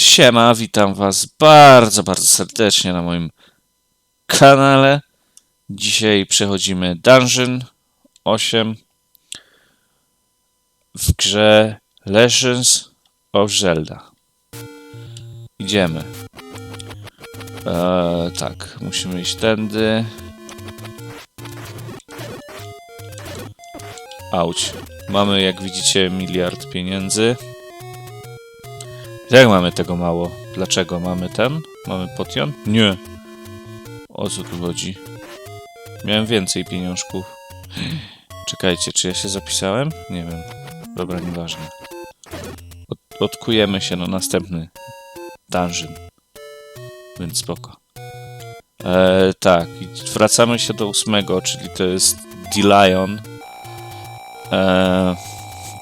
Siema, witam was bardzo, bardzo serdecznie na moim kanale. Dzisiaj przechodzimy Dungeon 8 w grze Legends of Zelda. Idziemy. Eee, tak, musimy iść tędy. Auć. Mamy, jak widzicie, miliard pieniędzy. Jak mamy tego mało? Dlaczego mamy ten? Mamy potion? Nie. O co tu chodzi? Miałem więcej pieniążków. Czekajcie, czy ja się zapisałem? Nie wiem. Dobra, nieważne. Od, odkujemy się na następny dungeon. Więc spoko. E, tak, wracamy się do ósmego, czyli to jest D-Lion. E,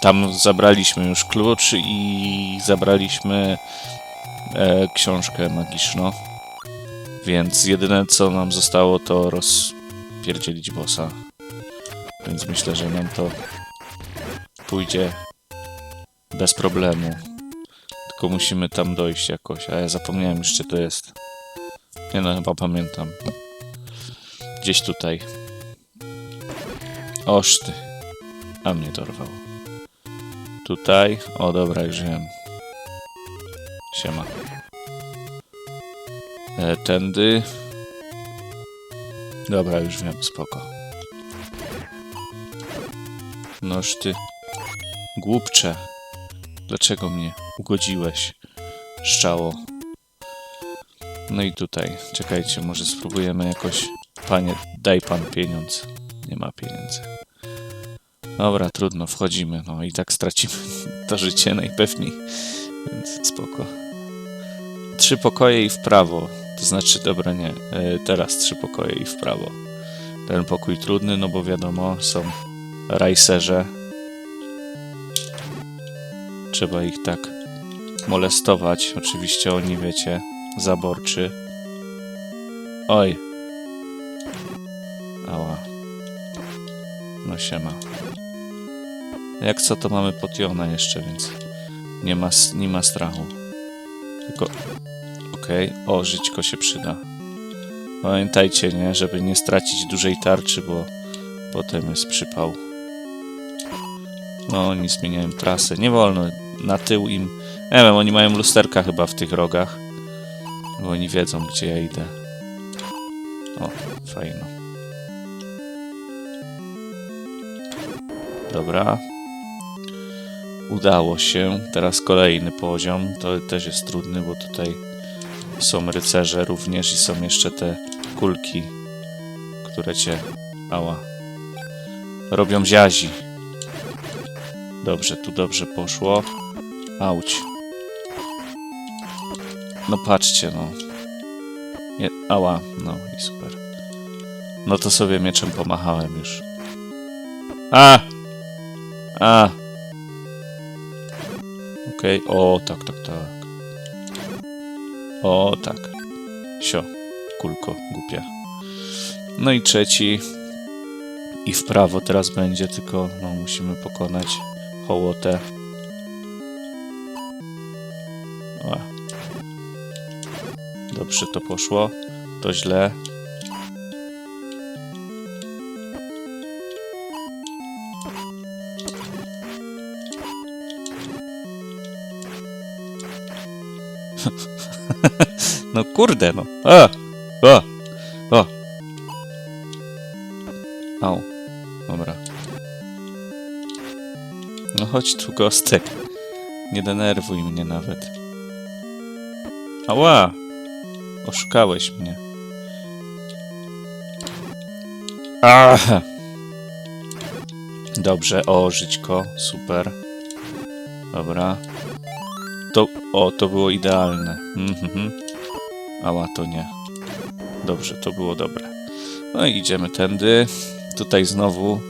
tam zabraliśmy już klucz i zabraliśmy e, książkę magiczną. Więc jedyne co nam zostało to rozpierdzielić bossa. Więc myślę, że nam to pójdzie bez problemu. Tylko musimy tam dojść jakoś, a ja zapomniałem już gdzie to jest. Nie no, chyba pamiętam. Gdzieś tutaj. Oż ty. A mnie dorwał. Tutaj. O, dobra, już wiem. Siema. E, tędy. Dobra, już wiem, spoko. Noż ty. Głupcze. Dlaczego mnie ugodziłeś? Szczało. No i tutaj. Czekajcie, może spróbujemy jakoś... Panie, daj pan pieniądz. Nie ma pieniędzy. Dobra, trudno, wchodzimy. No i tak stracimy to życie najpewniej. Więc spoko. Trzy pokoje i w prawo. To znaczy, dobra, nie. E, teraz trzy pokoje i w prawo. Ten pokój trudny, no bo wiadomo, są rajserze. Trzeba ich tak molestować. Oczywiście oni, wiecie, zaborczy. Oj. Ała. No siema. Jak co, to mamy potiona jeszcze, więc nie ma, nie ma strachu. Tylko... Okej. O, żyćko się przyda. Pamiętajcie, nie? Żeby nie stracić dużej tarczy, bo potem jest przypał. No, oni zmieniają trasę. Nie wolno. Na tył im... Nie wiem, oni mają lusterka chyba w tych rogach. Bo oni wiedzą, gdzie ja idę. O, fajno. Dobra. Udało się. Teraz kolejny poziom. To też jest trudny, bo tutaj są rycerze również i są jeszcze te kulki, które cię... Ała. Robią ziazi. Dobrze, tu dobrze poszło. Auć. No patrzcie, no. Ała, no i super. No to sobie mieczem pomachałem już. A! A! Okej, o, tak, tak, tak. O, tak. Sio, kulko, głupia. No i trzeci. I w prawo teraz będzie, tylko no, musimy pokonać hołotę. O. Dobrze to poszło. To źle. No kurde, no. A! O! O! Au. Dobra. No chodź tu, gostek. Nie denerwuj mnie nawet. Ała! Oszukałeś mnie. Aha! Dobrze, o, żyćko, super. Dobra. To, o, to było idealne. Mhm. Ała, to nie. Dobrze, to było dobre. No i idziemy tędy. Tutaj znowu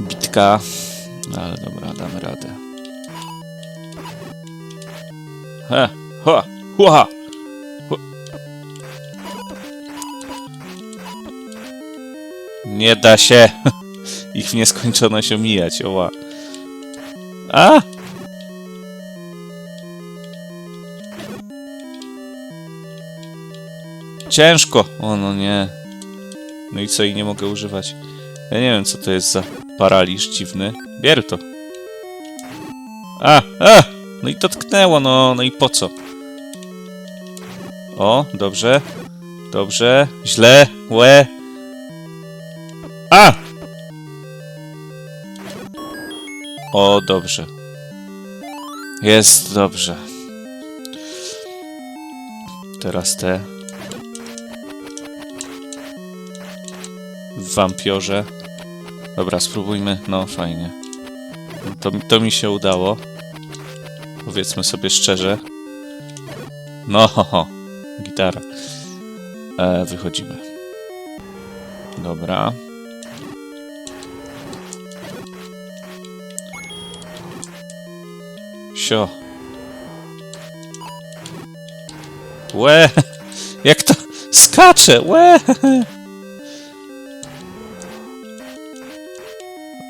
bitka. No ale dobra, damy radę. He, ha. Hu. Nie da się ich w nieskończoność omijać, oła. A! Ciężko! O no nie. No i co, i nie mogę używać. Ja nie wiem, co to jest za paraliż dziwny. Bier to. A! A! No i to tknęło, no, no i po co? O, dobrze. Dobrze. Źle. Łe. A! O, dobrze. Jest dobrze. Teraz te. Wampiorze. Dobra, spróbujmy. No, fajnie. To, to mi się udało. Powiedzmy sobie szczerze. No, ho, ho. gitara. E, wychodzimy. Dobra. Sio. Łe! Jak to skacze! Łe!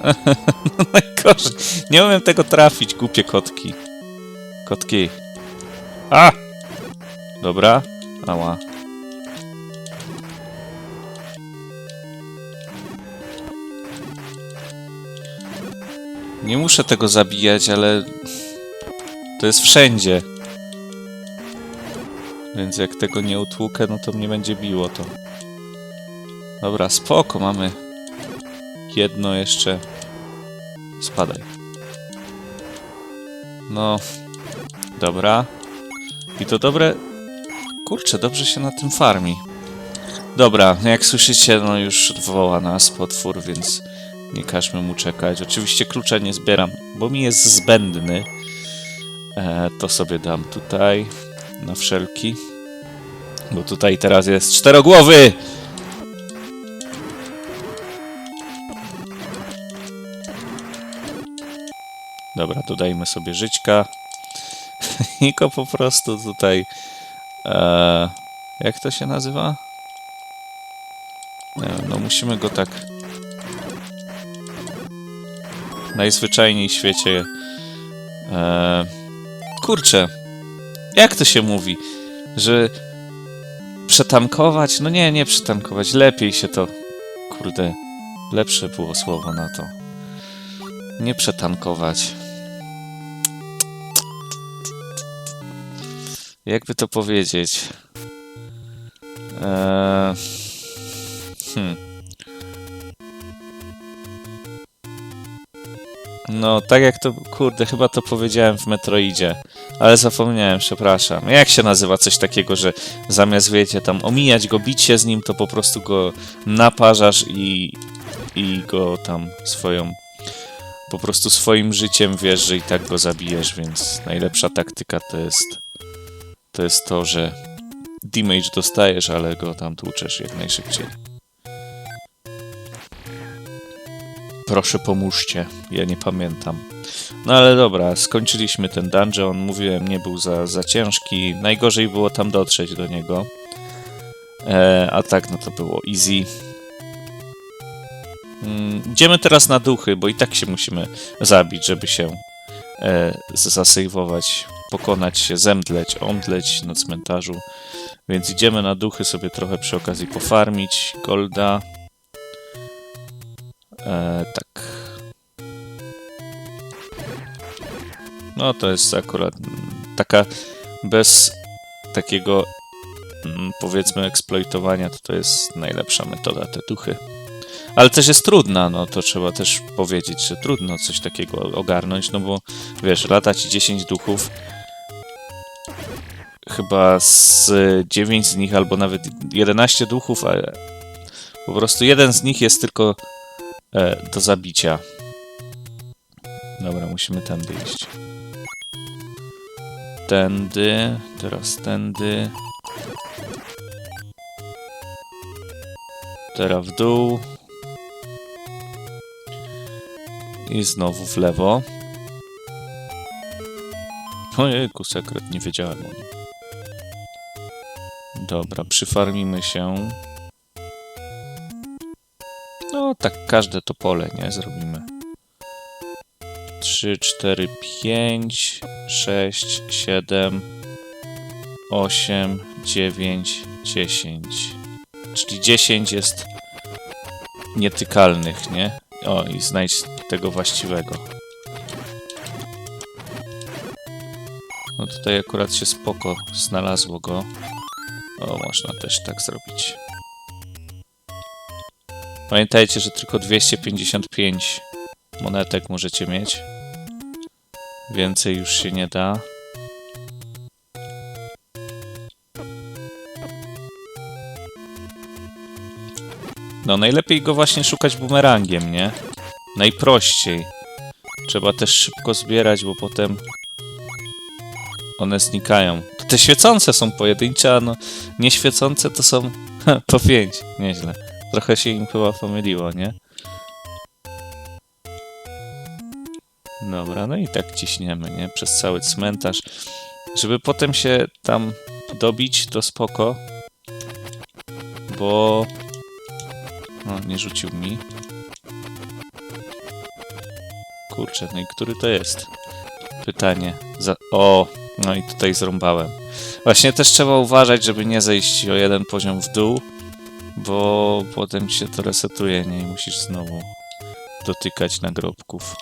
Najgorzej. Nie umiem tego trafić, głupie kotki. Kotki. A! Dobra. Ała. Nie muszę tego zabijać, ale to jest wszędzie. Więc jak tego nie utłukę, no to mnie będzie biło to. Dobra, spoko, mamy jedno jeszcze. Spadaj. No, dobra. I to dobre... Kurczę, dobrze się na tym farmi. Dobra, jak słyszycie, no już woła nas potwór, więc nie każmy mu czekać. Oczywiście klucza nie zbieram, bo mi jest zbędny. E, to sobie dam tutaj, na wszelki. Bo tutaj teraz jest czterogłowy! Dobra, dodajmy sobie żyćka. I go po prostu tutaj... E, jak to się nazywa? Wiem, no musimy go tak... Najzwyczajniej w świecie... E, kurczę, jak to się mówi? Że przetankować? No nie, nie przetankować. Lepiej się to... Kurde, lepsze było słowo na to. Nie przetankować. Jakby to powiedzieć? Eee... Hmm. No, tak jak to, kurde, chyba to powiedziałem w Metroidzie, ale zapomniałem, przepraszam. Jak się nazywa coś takiego, że zamiast, wiecie, tam omijać go, bić się z nim, to po prostu go naparzasz i, i go tam swoją, po prostu swoim życiem wiesz, że i tak go zabijesz, więc najlepsza taktyka to jest to jest to, że damage dostajesz, ale go tam tłuczesz jak najszybciej. Proszę pomóżcie, ja nie pamiętam. No ale dobra, skończyliśmy ten dungeon, mówiłem, nie był za, za ciężki. Najgorzej było tam dotrzeć do niego. E, a tak, no to było easy. Mm, idziemy teraz na duchy, bo i tak się musimy zabić, żeby się e, zasejwować, pokonać się, zemdleć, omdleć na cmentarzu. Więc idziemy na duchy sobie trochę przy okazji pofarmić golda. E, tak. No to jest akurat taka bez takiego mm, powiedzmy eksploitowania, to to jest najlepsza metoda, te duchy. Ale też jest trudna, no to trzeba też powiedzieć, że trudno coś takiego ogarnąć, no bo wiesz, lata ci 10 duchów, chyba z 9 z nich, albo nawet 11 duchów, a po prostu jeden z nich jest tylko e, do zabicia. Dobra, musimy tędy iść. Tędy, teraz tędy. Teraz w dół. I znowu w lewo. Ojejku, sekret, nie wiedziałem o nim. Dobra, przyfarmimy się. No, tak każde to pole, nie? Zrobimy. 3, 4, 5, 6, 7, 8, 9, 10. Czyli 10 jest nietykalnych, nie? O, i znajdź tego właściwego. No tutaj akurat się spoko znalazło go. O, można też tak zrobić. Pamiętajcie, że tylko 255 monetek możecie mieć. Więcej już się nie da. No, najlepiej go właśnie szukać bumerangiem, nie? Najprościej. Trzeba też szybko zbierać, bo potem one znikają. Te świecące są pojedyncze, a no nieświecące to są po pięć. Nieźle. Trochę się im chyba pomyliło, nie? Dobra, no i tak ciśniemy, nie? Przez cały cmentarz. Żeby potem się tam dobić, to spoko. Bo... No, nie rzucił mi. Kurczę, no i który to jest? Pytanie. Za... O, no i tutaj zrąbałem. Właśnie też trzeba uważać, żeby nie zejść o jeden poziom w dół, bo potem się to resetuje, nie? I musisz znowu dotykać nagrobków.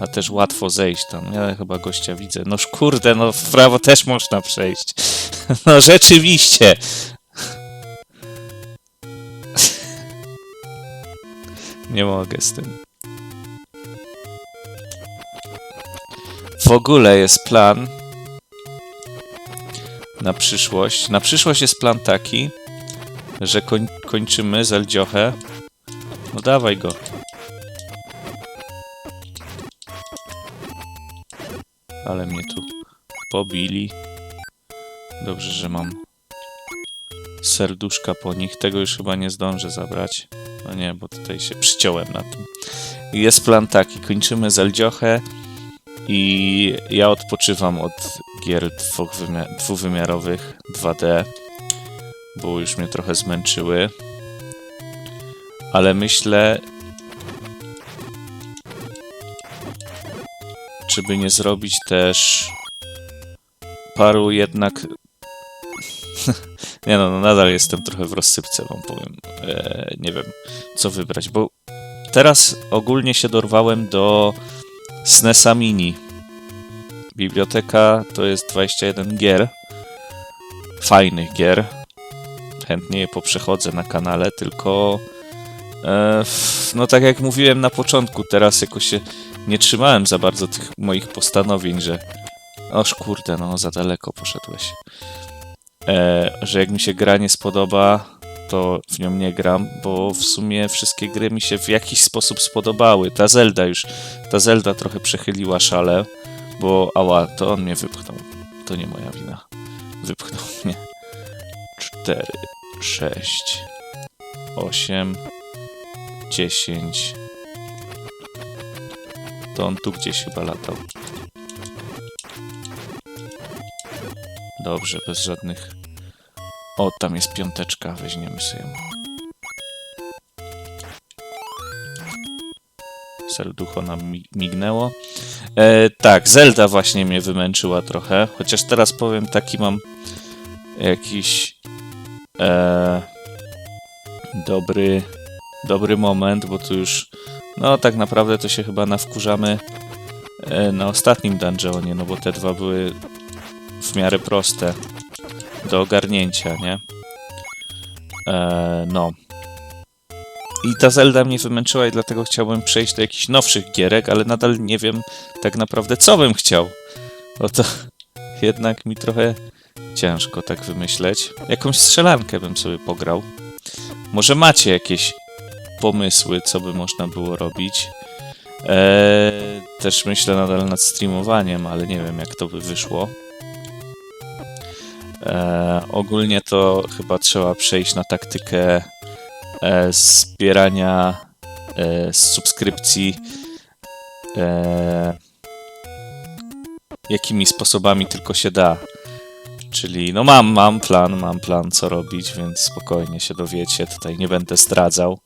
A też łatwo zejść tam. Ja chyba gościa widzę. Noż kurde, no w prawo też można przejść. No rzeczywiście. Nie mogę z tym. W ogóle jest plan na przyszłość. Na przyszłość jest plan taki, że koń, kończymy Zeldziochę. No dawaj go. Ale mnie tu pobili. Dobrze, że mam serduszka po nich. Tego już chyba nie zdążę zabrać. No nie, bo tutaj się przyciąłem na tym. Jest plan taki, kończymy Zeldziochę i ja odpoczywam od gier dwuwymi- dwuwymiarowych 2D, bo już mnie trochę zmęczyły. Ale myślę, czy by nie zrobić też paru jednak. nie no, no, nadal jestem trochę w rozsypce, wam powiem. E, nie wiem, co wybrać, bo teraz ogólnie się dorwałem do SNESa Mini. Biblioteka to jest 21 gier. Fajnych gier. Chętnie je poprzechodzę na kanale, tylko e, no tak jak mówiłem na początku, teraz jakoś się nie trzymałem za bardzo tych moich postanowień, że oż kurde, no za daleko poszedłeś. E, że jak mi się gra nie spodoba, to w nią nie gram, bo w sumie wszystkie gry mi się w jakiś sposób spodobały. Ta Zelda już, ta Zelda trochę przechyliła szale, bo ała, to on mnie wypchnął. To nie moja wina. Wypchnął mnie. 4, 6, 8, 10. To on tu gdzieś chyba latał. Dobrze, bez żadnych... O, tam jest piąteczka, weźmiemy sobie ją. Serducho nam mi- mignęło. E, tak, Zelda właśnie mnie wymęczyła trochę, chociaż teraz powiem taki mam jakiś e, dobry dobry moment, bo tu już no tak naprawdę to się chyba nawkurzamy e, na ostatnim dungeonie, no bo te dwa były w miarę proste do ogarnięcia, nie? E, no. I ta Zelda mnie wymęczyła i dlatego chciałbym przejść do jakichś nowszych gierek, ale nadal nie wiem tak naprawdę co bym chciał. Bo to jednak mi trochę ciężko tak wymyśleć. Jakąś strzelankę bym sobie pograł. Może macie jakieś pomysły, co by można było robić. Eee, też myślę nadal nad streamowaniem, ale nie wiem, jak to by wyszło. Eee, ogólnie to chyba trzeba przejść na taktykę e, zbierania e, subskrypcji. E, jakimi sposobami tylko się da. Czyli, no mam, mam plan, mam plan, co robić, więc spokojnie się dowiecie. Tutaj nie będę zdradzał.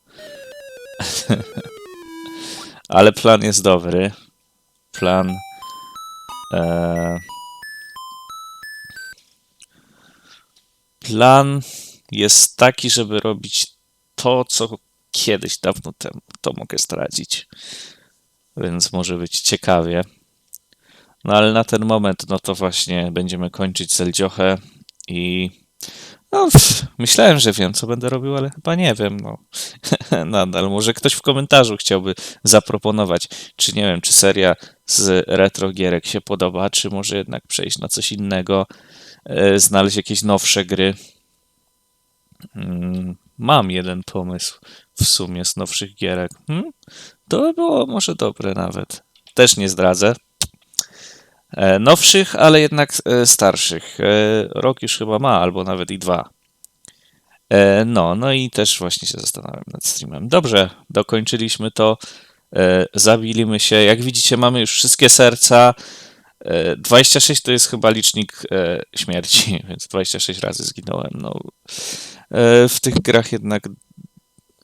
Ale plan jest dobry. Plan. E, plan jest taki, żeby robić to, co kiedyś, dawno temu. To mogę zdradzić. Więc może być ciekawie. No ale na ten moment, no to właśnie będziemy kończyć Zeldziochę i no, pff, myślałem, że wiem, co będę robił, ale chyba nie wiem, no. Nadal. Może ktoś w komentarzu chciałby zaproponować, czy nie wiem, czy seria z retro gierek się podoba, czy może jednak przejść na coś innego, znaleźć jakieś nowsze gry. Mm, Mam jeden pomysł w sumie z nowszych gierek. Hmm? To by było może dobre nawet. Też nie zdradzę. E, Nowszych, ale jednak e, starszych. E, Rok już chyba ma, albo nawet i dwa. E, No, no i też właśnie się zastanawiam nad streamem. Dobrze, dokończyliśmy to. E, Zabilimy się. Jak widzicie, mamy już wszystkie serca. E, 26 to jest chyba licznik e, śmierci, więc 26 razy zginąłem. No, e, w tych grach jednak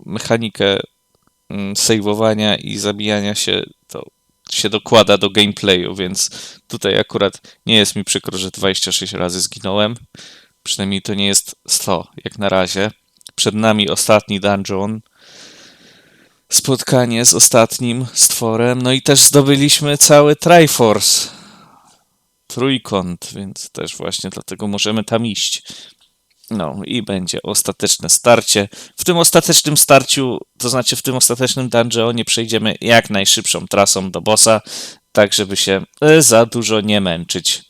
mechanikę mm, saveowania i zabijania się to się dokłada do gameplayu, więc tutaj akurat nie jest mi przykro, że 26 razy zginąłem. Przynajmniej to nie jest 100, jak na razie. Przed nami ostatni dungeon. Spotkanie z ostatnim stworem. No i też zdobyliśmy cały Triforce. Trójkąt, więc też właśnie dlatego możemy tam iść. No i będzie ostateczne starcie. W tym ostatecznym starciu, to znaczy w tym ostatecznym dungeonie przejdziemy jak najszybszą trasą do bossa, tak żeby się e, za dużo nie męczyć.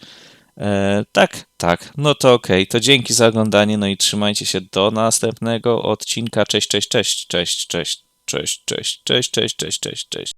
E, tak, tak. No to okej. To dzięki za oglądanie. No i trzymajcie się do następnego odcinka. Cześć, cześć, cześć, cześć, cześć, cześć, cześć, cześć, cześć, cześć, cześć, cześć.